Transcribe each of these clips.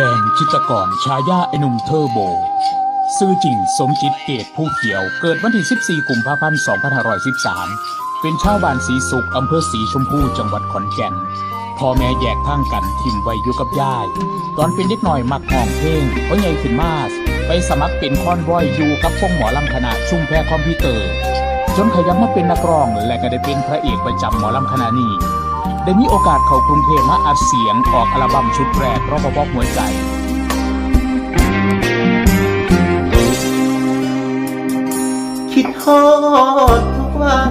ดงจิตกรชายาไอหนุ่มเทอร์โบ ซื่อจริงสมจิตเกตผู้เขียว เกิดวันที่ 14 กุมภาพันธ์ 2513 เป็นชาวบ้านสีสุขอำเภอสีชมพูจังหวัดขอนแก่น พ่อแม่แยกทางกันทิมไว้อยู่กับยาย ตอนเป็นเด็กหน่อยมักห้องเพลงเพราะใหญ่ขึ้นมาไปสมัครเป็นคอนวอยอยู่กับพวกหมอลำคณะชุ่มแพรคอมพิวเตอร์ จนขยับมาเป็นนักร้องและก็ได้เป็นพระเอกประจำหมอลำคณะนี้ ได้มีโอกาสเข้ากรุงเทพมาอัดเสียงออกอัลบั้มชุดแรกรอบบอหัวใจคิดฮอดทุกวัน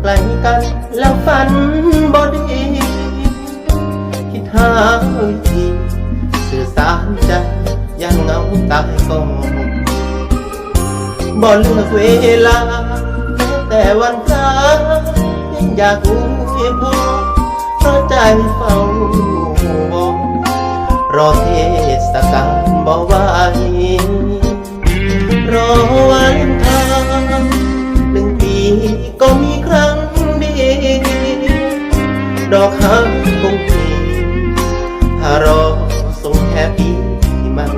ไกลกันแล้วฝันบ่ดีคิดหาวิธีสื่อสารใจยันเหงาตายก่อนบ่เลือกเวลาแม้แต่วันพระยังอยากรู้เหตุผลเพราะใจเฝ้าบอกรอเทศกาลบ่ไหวรอวันทางหนึ่งปีก็มีครั้งเดีดอกหักคงมีถ้ารอส่งแค่ปีมัน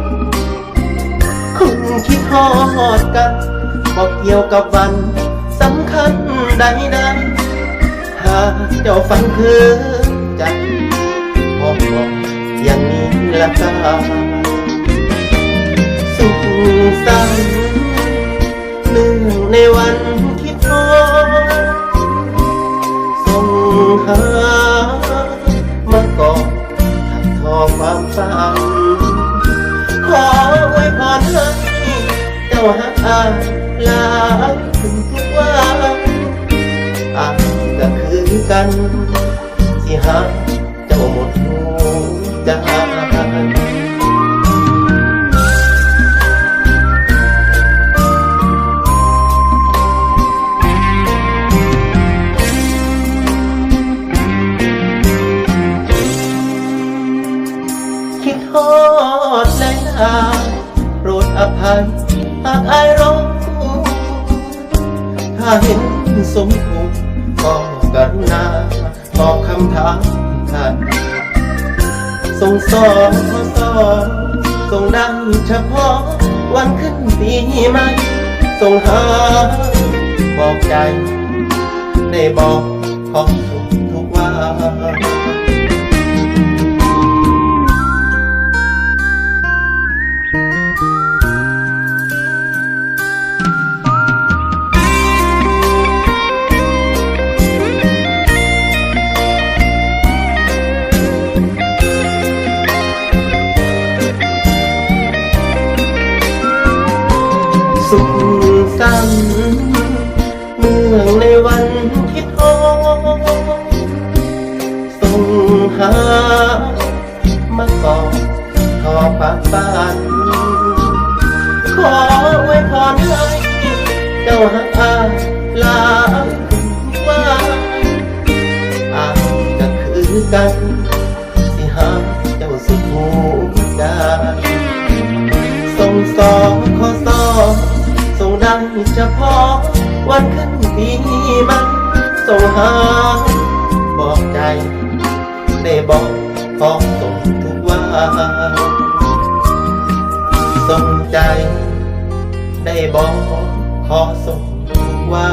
คุณคิดฮอดกันบอกเกี่ยวกับวันสำคัญใดนะหาเจ้าฟังคือใจบอกบอกอย่างนี้ละกัน คือกันที่หาเจ้าหมดหัวใจคิดทอดและลาโปรดอภัยหากอายร้องถ้าเห็นสมควร กรุณาตอบคำถามท่านส่งสอนสอนส่งดังเฉพาะวันขึ้นปีใหม่ส่งหาบอกใจ ได้บอกของทุกทุกวัน ปากปานขอไว้พรให้เจ้าหักอาลาถึงว่าอายก็คือกัน สิหาเจ้าสุขหูใจส่งสองขอสองส่งดังเฉพาะวันขึ้นปีใหมันส่งหาบอกใจได้บอกขอส่งทุกวัน ใจ ได้บอกขอส่งว่า